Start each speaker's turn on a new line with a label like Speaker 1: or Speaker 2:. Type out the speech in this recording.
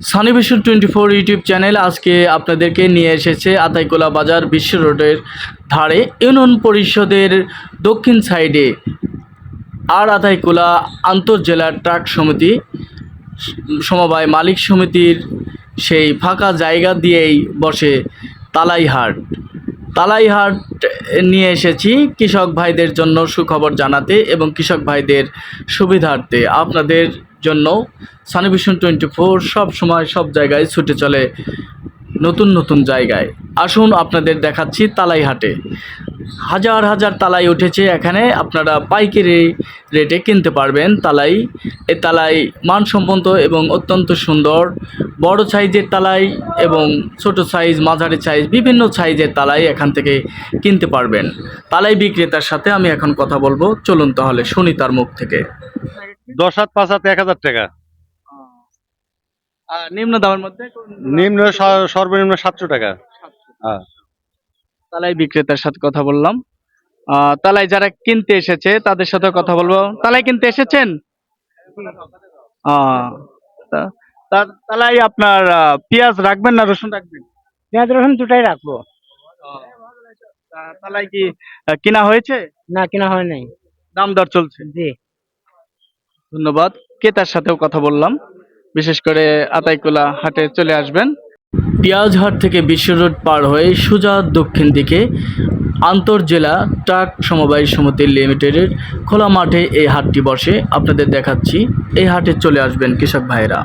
Speaker 1: সানি বিশ্ব twenty four YouTube channel আজকে আপনাদেরকে নিয়ে এসেছে আতাইকোলা বাজার বিশ্ব রোডের ধারে ইউনিয়ন পরিষদের দক্ষিণ সাইডে আর আতাইকোলা আন্তর্জেলা ট্রাক সমিতি, সমবায় মালিক সমিতির সেই ফাঁকা জায়গা দিয়েই বসে তালাইহাট। তালাইহাট নিয়ে এসেছি কৃষক ভাইদের জন্য সুখবর জানাতে এবং কৃষক ভাইদের সুবিধার্থে। আপনাদের জন্য সানিভিশন টোয়েন্টি ফোর সব সময় সব জায়গায় ছুটে চলে নতুন নতুন জায়গায়। আসুন আপনাদের দেখাচ্ছি তালাইহাটে। হাজার হাজার তালাই উঠেছে এখানে আপনারা পাইকারি রেটে কিনতে পারবেন তালাই। এ তালাই মানসম্পন্ন এবং অত্যন্ত সুন্দর। বড় সাইজের তালাই এবং ছোট সাইজ মাঝারি সাইজ বিভিন্ন সাইজের তালাই এখান থেকে কিনতে পারবেন। তালাই বিক্রেতার সাথে আমি এখন কথা বলব। চলুন তাহলে শুনি তার মুখ থেকে।
Speaker 2: দশ হাত পাঁচ হাত এক হাজার টাকা।
Speaker 1: নিম্ন দামের মধ্যে
Speaker 2: নিম্ন সর্বনিম্ন সাতশো টাকা। হ্যাঁ।
Speaker 1: তালাই বিক্রেতার সাথে কথা বললাম। তালাই যারা কিনতে এসেছে তাদের সাথে কথা বলব। তালাই কিনতে এসেছেন? তালাই আপনার পেঁয়াজ রাখবেন না রসুন রাখবেন?
Speaker 3: পেঁয়াজ রসুন দুটাই রাখব।
Speaker 1: তালাই কি কিনা হয়েছে?
Speaker 3: না কেনা হয় নাই।
Speaker 1: দাম দর চলছে?
Speaker 3: জি।
Speaker 1: ধন্যবাদ। ক্রেতার সাথেও কথা বললাম। বিশেষ করে আতাইকুলা হাটে চলে আসবেন। পেঁয়াজহাট থেকে বিশ্ব রোড পার হয়ে সোজা দক্ষিণ দিকে আন্তর্জেলা ট্রাক সমবায় সমিতি লিমিটেডের খোলা মাঠে এই হাটটি বসে। আপনাদের দেখাচ্ছি। এই হাটে চলে আসবেন কৃষক ভাইরা